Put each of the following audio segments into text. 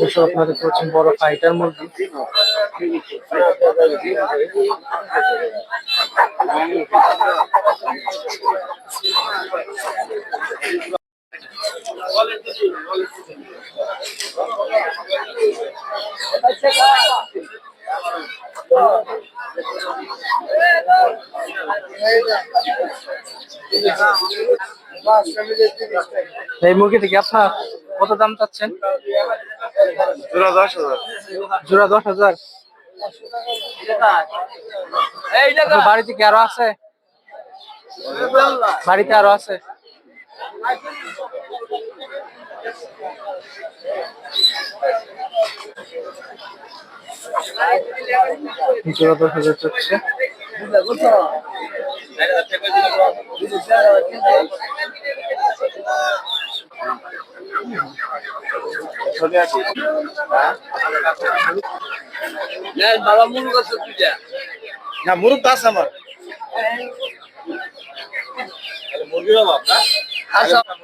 যেসব আপনারা দেখতে বড় ফাইটার মুরগি। এই মুরগি থেকে আপনার? কত দাম চাচ্ছেন? জোড়া দশ হাজার। জোড়া দশ হাজার। বাড়িতে কি আরও আছে? বাড়িতে আরও আছে? জোড়া দশ হাজার চাচ্ছে। না মুরুব তো আছে আমার। মুরগির অভাব না মুরগির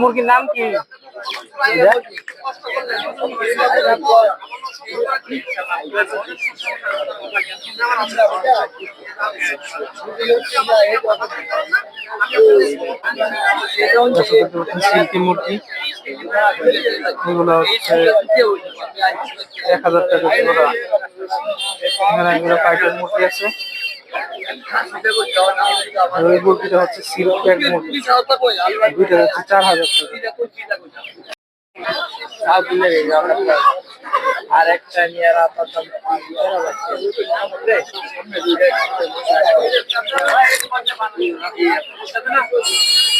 মুরগির নাম কি সিল্কি মুরগি এগুলো হচ্ছে এক হাজার টাকা জোড়া এখানে এগুলো পাইকারি মুরগি আছে আর ওই মুরগিটা হচ্ছে চার হাজার আর একটা নিয়ে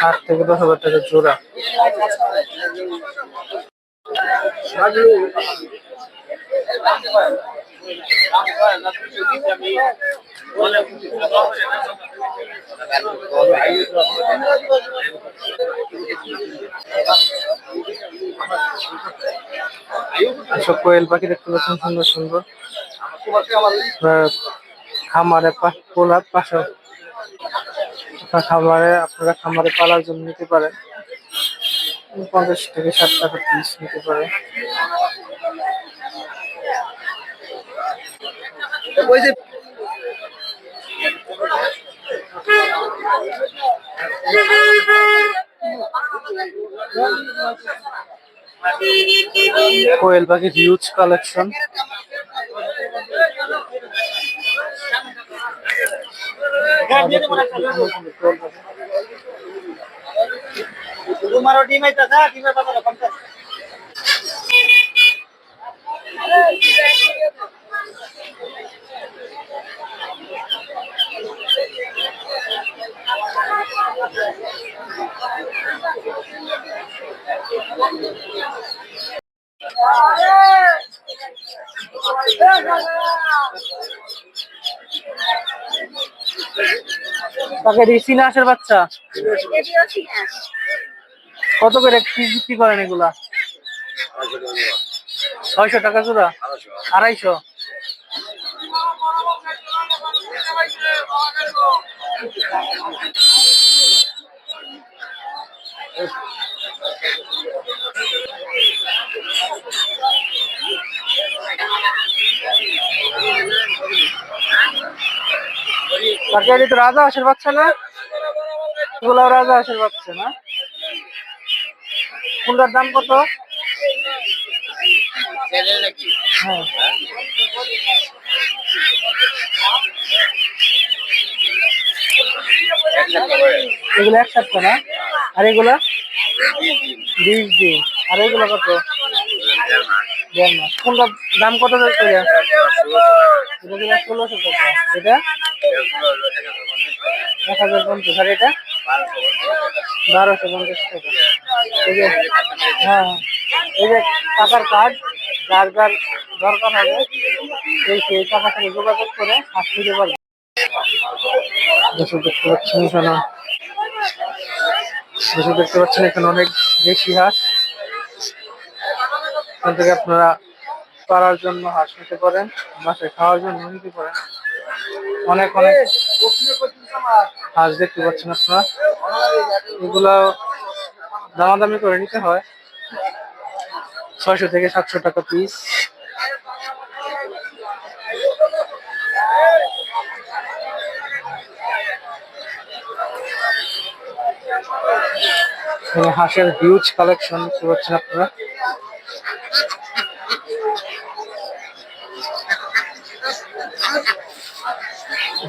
আট থেকে দশ হাজার টাকা জোড়া। এসব কোয়েল পাখি দেখতে পাচ্ছেন, সুন্দর সুন্দর। খামারে পোলার পাশে খামারে, আপনারা খামারে পালার জন্য নিতে পারেন। পঞ্চাশ থেকে ষাট টাকা পিস নিতে পারে কোয়েল পাখির হিউজ কালেকশন তোমারও ডিম আইতাছে ডিমের পাতা তাকে রিসিনা আসার বাচ্চা? কত করে বিক্রি করেন এগুলা? ছয়শো টাকা জোড়া আড়াইশো? কাকা এটা তো রাজা হাঁসের বাচ্চা না? এগুলো রাজা হাঁসের বাচ্চা না? কোনটার দাম কত? হ্যাঁ। এগুলো এক সপ্তাহ না? আর এগুলো? বিশ দিন। আর এগুলো কত? দাম কত ষোলোশো এটা? এক হাজার পঞ্চাশ। আর এটা? বারোশো পঞ্চাশ এই যে হ্যাঁ এই যে টাকার দরকার হবে সেই যোগাযোগ করে দেখতে পাচ্ছেন এখানে। দেখতে পাচ্ছেন এখানে অনেক দেশি হাঁস। এখান থেকে আপনারা পাড়ার জন্য হাঁস নিতে পারেন বাসায় খাওয়ার জন্য নিতে পারেন। অনেক অনেক হাঁস দেখতে পাচ্ছেন আপনারা। এগুলো দামাদামি করে নিতে হয়। ছয়শো থেকে সাতশো টাকা পিস হাঁসের হিউজ কালেকশন পাচ্ছেন আপনারা।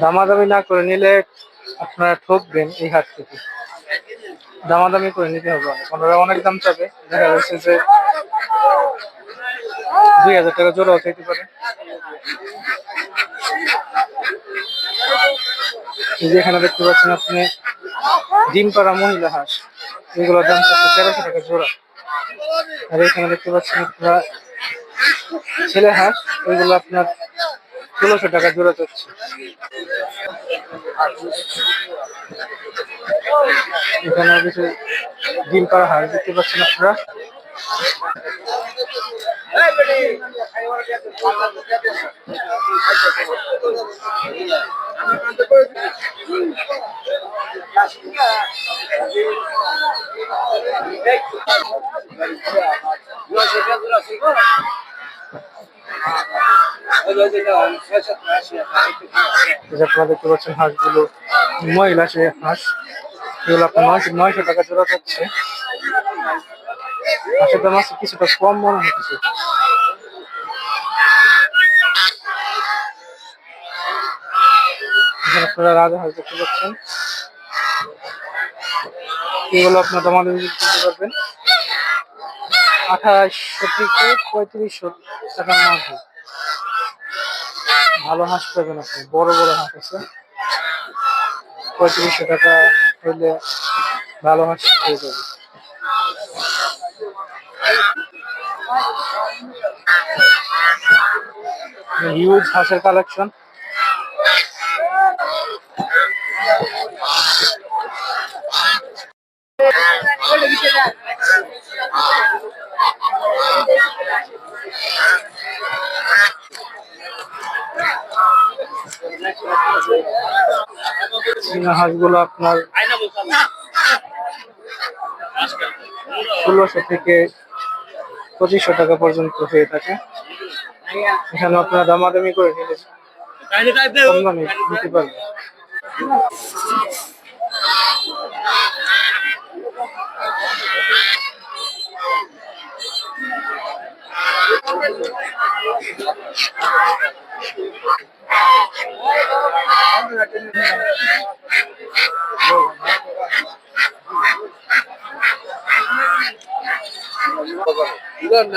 দামাদামি না করে নিলে আপনারা ঠকবেন এই হাট থেকে। দামাদামি করে নিতে হবে ওনারা অনেক দাম চাবে। দেখা যাচ্ছে যে দুই হাজার টাকা জোড়াও চাইতে পারে। এখানে দেখতে পাচ্ছেন আপনি ডিম পাড়া মহিলা হাঁস এগুলোর দাম চাচ্ছে তেরোশো টাকা জোড়া। আর এখানে দেখতে পাচ্ছেন আপনারা ছেলে হাঁস ওইগুলো আপনার ষোলোশো টাকা জোড়া যাচ্ছে। এখানে কিছু ডিম পাড়া হার দেখতে পাচ্ছেন আপনারা। আপনারা দেখতে পাচ্ছেন, হাঁসগুলো মহিলা সে হাঁস। এগুলো আপনার নয়শো নয়শো টাকা জোড়া যাচ্ছে হাঁসের দাম আছে কিছুটা কম মনে হচ্ছে। আপনারা রাজা হাঁস দেখতে পাচ্ছেন। এগুলো আপনার আমাদের কিনতে পারবেন। আঠাশশো থেকে পঁয়ত্রিশশো টাকার মধ্যে ভালো হাঁস পাবেন আপনি, বড় বড় হাঁস আছে। পঁয়ত্রিশশো টাকা হইলে ভালো হাঁস পেয়ে যাবে হিউজ হাঁসের কালেকশন চীনা হাঁসগুলো আপনার ষোলোশো থেকে পঁচিশশো টাকা পর্যন্ত হয়ে থাকে। এখানে আপনারা দামাদামি করে নিলে পারবেন। আপনারা lớn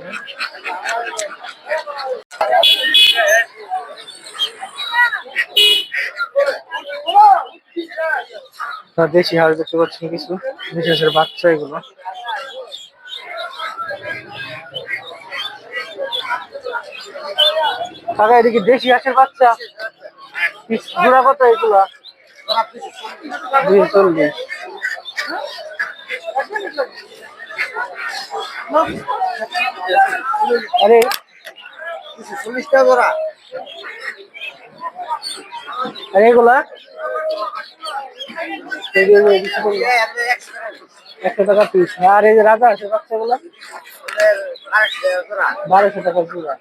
Thank you. দেশি হাঁস দেখতে পাচ্ছেন কিছু, দেশি হাঁসের বাচ্চা এগুলো। কাকা, এদিকে দেশি হাঁসের বাচ্চা? জোড়া কত এগুলা? আরে চল্লিশ। টাকা জোড়া আর এগুলা। একশো টাকা পিস আর এই যে রাজা আছে বাচ্চাগুলা? বারোশো টাকা জোড়া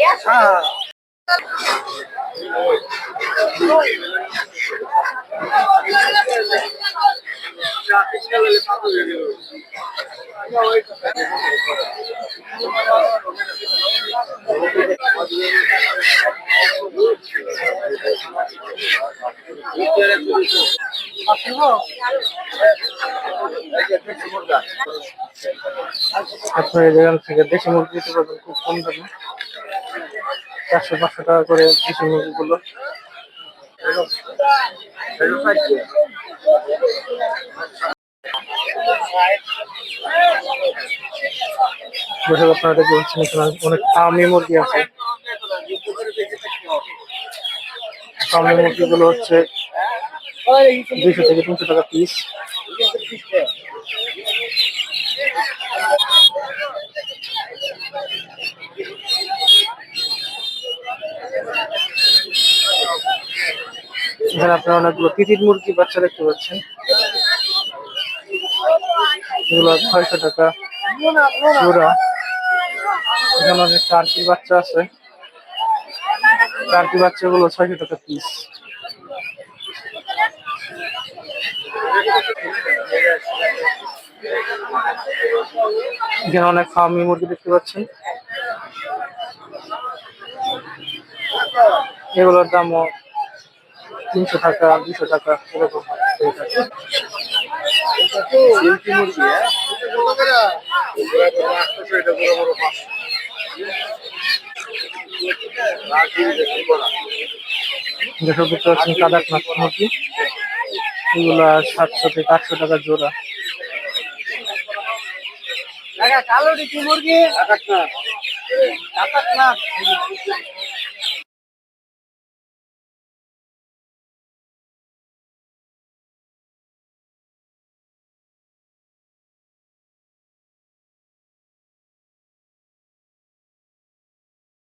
Ayan আপনার এই থেকে দেশি মুরগি পারবেন খুব কম দামে। চারশো পাঁচশো টাকা করে দেশি মুরগিগুলো অনেক ফার্মি মুরগি আছে। ফার্মি মুরগিগুলো হচ্ছে দুইশো থেকে তিনশো টাকা পিস এখানে আপনারা অনেকগুলো তিতির মুরগি বাচ্চা দেখতে পাচ্ছেন। এগুলো ছয়শো টাকা জোড়া এখানে অনেক টার্কির বাচ্চা আছে। টার্কি বাচ্চাগুলো ছয়শো টাকা পিস এখানে অনেক ফার্মি মুরগি দেখতে পাচ্ছেন। এগুলোর দামও তিনশো টাকা দুশো টাকা, এরকম থাকে। সিল্কি মুরগি কত করে এটা বড় 800 এটা বড় বড় 500 রাখি দেখি বড় যেসব কাদাকনাথ মুরগি এগুলা সাতশো থেকে আটশো টাকা জোড়া। কালো মুরগি? না। না।